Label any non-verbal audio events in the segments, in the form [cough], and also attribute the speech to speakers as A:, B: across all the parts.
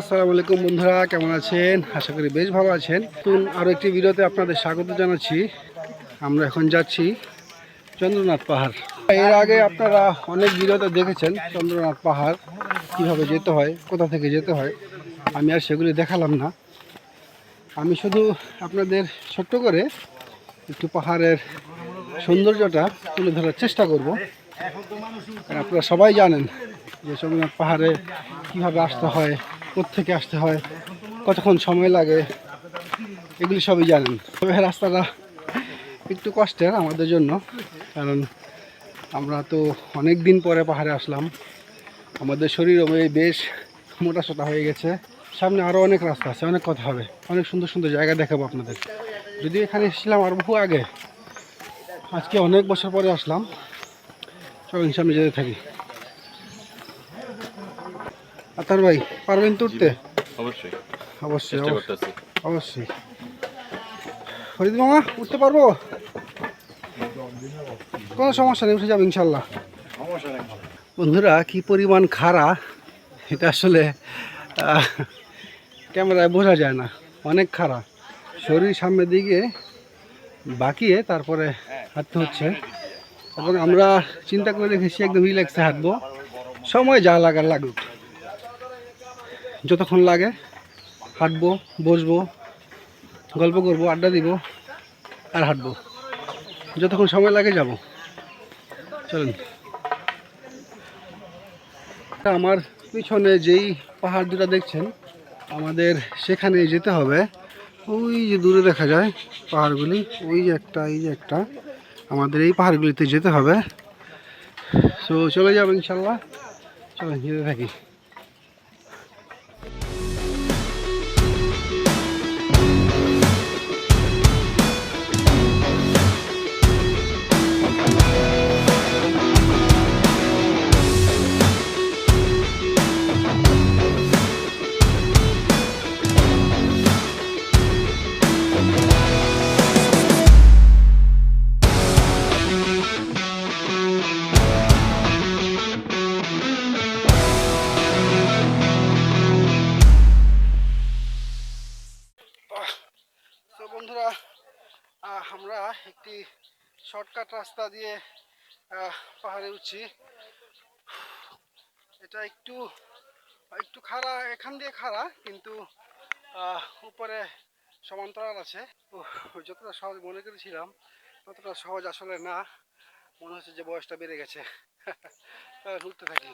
A: আসসালামু আলাইকুম বন্ধুরা, কেমন আছেন? আশা করি বেশ ভালো আছেন। নতুন আরও একটি ভিডিওতে আপনাদের স্বাগত জানাচ্ছি। আমরা এখন যাচ্ছি চন্দ্রনাথ পাহাড়। এর আগে আপনারা অনেক ভিডিওতে দেখেছেন চন্দ্রনাথ পাহাড় কীভাবে যেতে হয়, কোথা থেকে যেতে হয়। আমি আর সেগুলি দেখালাম না। আমি শুধু আপনাদের ছোট্ট করে একটু পাহাড়ের সৌন্দর্যটা তুলে ধরার চেষ্টা করব। আপনারা সবাই জানেন যে চন্দ্রনাথ পাহাড়ে কীভাবে আসতে হয় কোত্থেকে আসতে হয়, কতক্ষণ সময় লাগে, এগুলি সবই জানেন। তবে রাস্তাটা একটু কষ্টের আমাদের জন্য, কারণ আমরা তো অনেক দিন পরে পাহাড়ে আসলাম। আমাদের শরীরও এই বেশ মোটা সোটা হয়ে গেছে। সামনে আরও অনেক রাস্তা আছে, অনেক কথা হবে। অনেক সুন্দর সুন্দর জায়গা দেখাবো আপনাদের। যদি এখানে এসেছিলাম আর বহু আগে, আজকে অনেক বছর পরে আসলাম। চলুন সামনে যেতে থাকি। আতার ভাই পারবেন তো উঠতে
B: অবশ্যই।
A: অবশ্যই অবশ্যই। অবশ্যই। ফরিদ মামা উঠতে পারব? কোনো সমস্যা নেই উঠে যাব ইনশাল্লাহ। বন্ধুরা কি পরিমাণ খাড়া এটা আসলে ক্যামেরায় বোঝা যায় না। অনেক খাড়া। শরীর সামনের দিকে বাকিয়ে তারপরে হাঁটতে হচ্ছে। এবং আমরা চিন্তা করে রেখেছি একদম রিল্যাক্সে হাঁটবো। সময় যা লাগার লাগুক। যতক্ষণ লাগে হাঁটবো, বসবো, গল্প করব, আড্ডা দিব আর হাঁটবো। যতক্ষণ সময় লাগে যাব। চলুন। আমার পিছনে যেই পাহাড় দুটা দেখছেন, আমাদের সেখানে যেতে হবে। ওই যে দূরে দেখা যায় পাহাড়গুলি, ওই যে একটা, এই যে একটা। আমাদের এই পাহাড়গুলিতে যেতে হবে। সো চলে যাব ইনশাল্লাহ। চলেন, যেতে থাকি। শর্টকাট রাস্তা দিয়ে পাহাড়ে উঠছি। এটা একটু একটু খাড়া, এখান দিয়ে খাড়া, কিন্তু উপরে সমান্তরাল আছে। যতটা সহজ মনে করেছিলাম, ততটা সহজ আসলে না। মনে হচ্ছে যে বয়সটা বেড়ে গেছে। [laughs] ঘুরতে থাকি।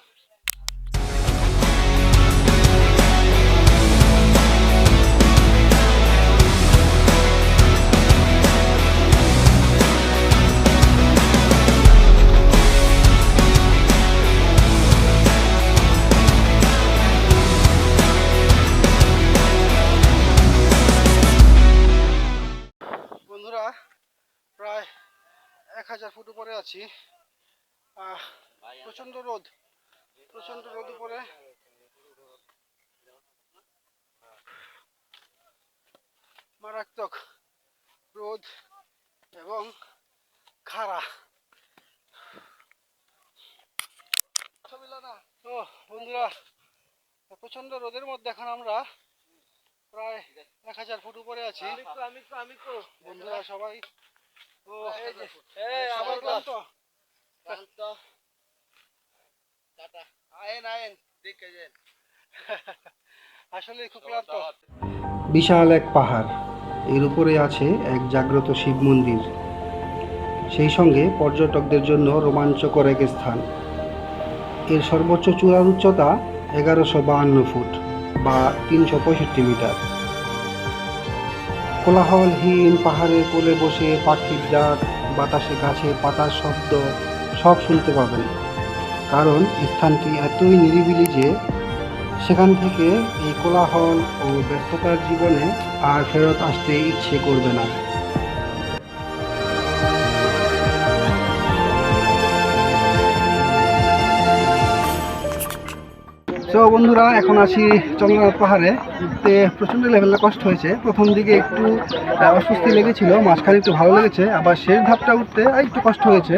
A: হাজার ফুট উপরে আছি। প্রচণ্ড রোদ। প্রচণ্ড রোদ উপরে। মারাত্মক রোদ এবং খাড়া। তো বন্ধুরা প্রচণ্ড রোদের মধ্যে এখন আমরা প্রায় এক হাজার ফুট উপরে আছি। বন্ধুরা সবাই ও সবাই ক্লান্ত। [laughs] আসলে খুব ক্লান্ত। বিশাল এক পাহাড়। এর উপরে আছে এক জাগ্রত শিব মন্দির। সেই সঙ্গে পর্যটকদের জন্য রোমাঞ্চকর এক স্থান। এর সর্বোচ্চ চূড়ার উচ্চতা এগারোশো বাহান্ন ফুট বা তিনশো পঁয়ষট্টি মিটার। কোলাহলহীন পাহাড়ের কোলে বসে পাখির ডাক, বাতাসে গাছে পাতার শব্দ, সব শুনতে পাবেন। কারণ স্থানটি এতই নিরিবিলি যে সেখান থেকে এই কোলাহল ও ব্যস্ততার জীবনে আর ফেরত আসতে ইচ্ছে করবে না। তো বন্ধুরা, এখন আছি চন্দ্রনাথ পাহাড়ে। উঠতে প্রচণ্ড লেভেলে কষ্ট হয়েছে। প্রথম দিকে একটু অস্বস্তি লেগেছিল, মাঝখানে একটু ভালো লেগেছে। আবার শেষ ধাপটা উঠতে একটু কষ্ট হয়েছে।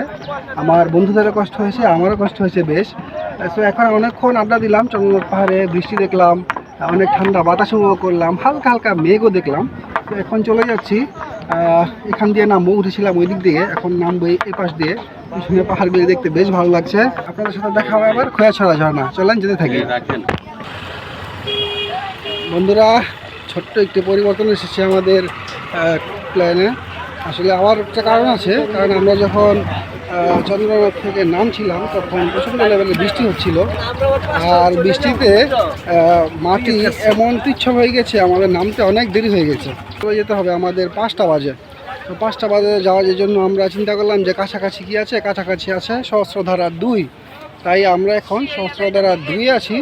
A: আমার বন্ধুদেরও কষ্ট হয়েছে, আমারও কষ্ট হয়েছে বেশ। তো এখন অনেকক্ষণ আড্ডা দিলাম, চন্দ্রনাথ পাহাড়ে বৃষ্টি দেখলাম, অনেক ঠান্ডা বাতাস উপভোগ করলাম, হালকা হালকা মেঘও দেখলাম। তো এখন চলে যাচ্ছি এখান দিয়ে নামবো উঠেছিলাম ওই দিক দিয়ে এখন নামবো এই পাশ দিয়ে। পিছনে পাহাড়গুলি দেখতে বেশ ভালো লাগছে। আপনাদের সাথে দেখা হবে আবার খোয়াছড়া ঝর্ণা চলেন যেতে থাকি। বন্ধুরা ছোট্ট একটি পরিবর্তন এসেছে আমাদের প্ল্যানে আসলে আমার একটা কারণ আছে কারণ আমরা যখন চন্দ্রনাথ থেকে নামছিলাম, তখন প্রচণ্ড লেভেলে বৃষ্টি হচ্ছিল। আর বৃষ্টিতে মাটি এমন পিচ্ছল হয়ে গেছে, আমাদের নামতে অনেক দেরি হয়ে গেছে। চলে যেতে হবে আমাদের পাঁচটা বাজে। তো পাঁচটা বাজে যাওয়ার জন্য আমরা চিন্তা করলাম যে কাছাকাছি কি আছে, কাছাকাছি আছে সহস্রধারা দুই। তাই আমরা এখন সহস্রধারা দুই আছি।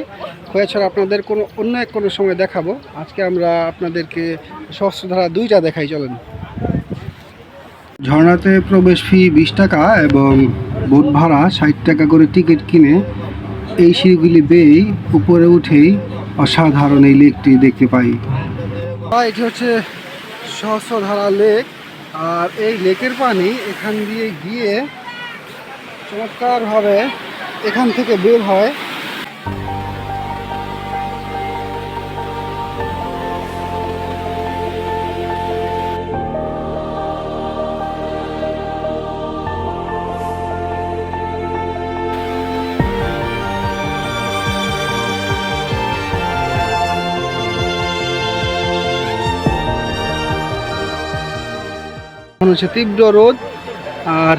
A: হয়েছাড়া আপনাদের কোনো অন্য এক কোনো সময় দেখাবো। আজকে আমরা আপনাদেরকে সহস্রধারা দুইটা দেখাই, চলেন। ঝর্ণাতে প্রবেশ ফি বিশ টাকা এবং বোট ভাড়া ষাট টাকা করে টিকিট কিনে এই সিঁড়িগুলি বেয়েই উপরে উঠেই অসাধারণ এই লেকটি দেখতে পাই। এটি হচ্ছে সহস্রধারা লেক। আর এই লেকের পানি এখান দিয়ে গিয়ে চমৎকারভাবে এখান থেকে বের হয়। এখন হচ্ছে তীব্র রোদ আর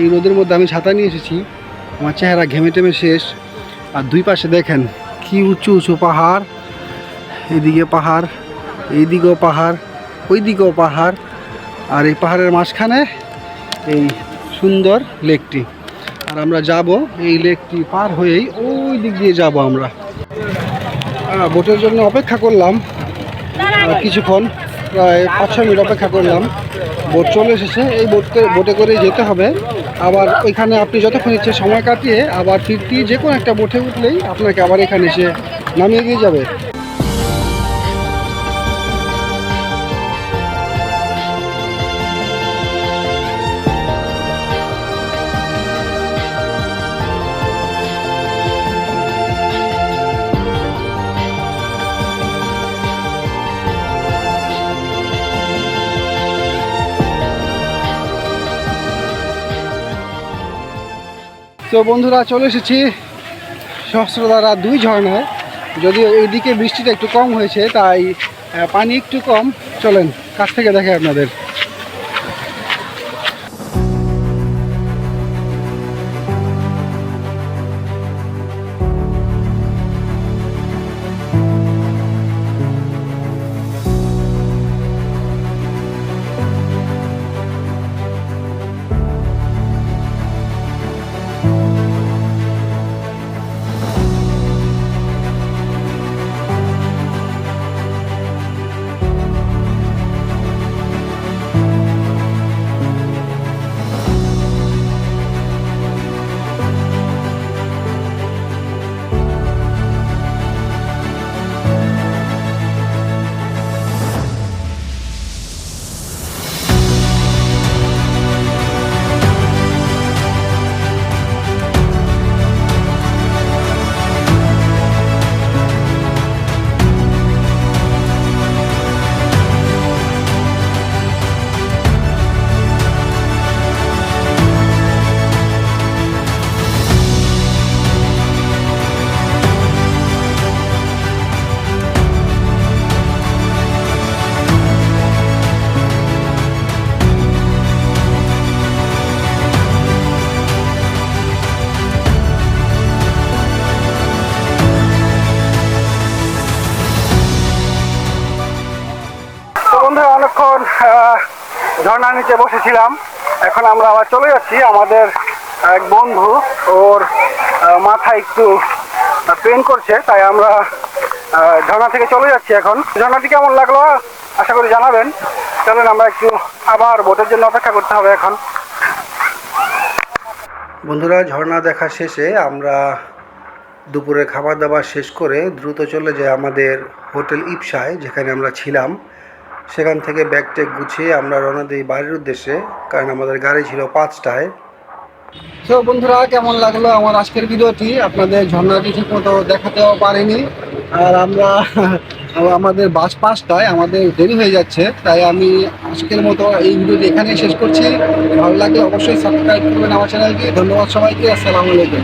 A: এই রোদের মধ্যে আমি ছাতা নিয়ে এসেছি। আমার চেহারা ঘেমে টেমে শেষ। আর দুই পাশে দেখেন কি উঁচু উঁচু পাহাড় এদিকে পাহাড় এইদিকেও পাহাড় ওই দিকেও পাহাড় আর এই পাহাড়ের মাঝখানে এই সুন্দর লেকটি। আর আমরা যাব এই লেকটি পার হয়েই ওই দিক দিয়ে যাব আমরা। বোটের জন্য অপেক্ষা করলাম। কিছুক্ষণ প্রায় পাঁচ ছ মিনিট অপেক্ষা করলাম। বোট চলে এসেছে। এই বোটকে, বোটে করেই যেতে হবে। আবার ওইখানে আপনি যতক্ষণ ইচ্ছে সময় কাটিয়ে আবার ফিরতি যে কোনো একটা বোটে উঠলেই আপনাকে আবার এখানে এসে নামিয়ে দিয়ে যাবে। তো বন্ধুরা, চলে এসেছি সহস্রধারা দুই ঝর্ণায়। যদিও এইদিকে বৃষ্টিটা একটু কম হয়েছে, তাই পানি একটু কম। চলেন, কাছ থেকে দেখে আপনাদের। ঝর্ণার নিচে বসেছিলাম। এখন আমরা আবার চলে যাচ্ছি। আমাদের এক বন্ধু, ওর মাথা একটু পেন করছে, তাই আমরা ঝর্ণা থেকে চলে যাচ্ছি এখন। ঝর্ণাটি কেমন লাগল? আশা করি জানাবেন। চলেন আমরা একটু আবার বোটের জন্য অপেক্ষা করতে হবে এখন। বন্ধুরা, ঝর্ণা দেখা শেষে আমরা দুপুরে খাবার দাবার শেষ করে দ্রুত চলে যাই আমাদের হোটেল ইপসায়, যেখানে আমরা ছিলাম। সেখান থেকে ব্যাগ ট্যাগ গুছিয়ে আমরা রওনা দিই বাড়ির উদ্দেশ্যে, কারণ আমাদের গাড়ি ছিল পাঁচটায়। তো বন্ধুরা, কেমন লাগল আমার আজকের ভিডিওটি? আপনাদের ঝর্ণাটি ঠিক মতো দেখাতেও পারিনি। আর আমরা, আমাদের বাস পাঁচটায়, আমাদের দেরি হয়ে যাচ্ছে, তাই আমি আজকের মতো এই ভিডিওটি এখানেই শেষ করছি। ভালো লাগলে অবশ্যই সাবস্ক্রাইব করবেন আমার চ্যানেলকে ধন্যবাদ সবাইকে, আসসালামু আলাইকুম।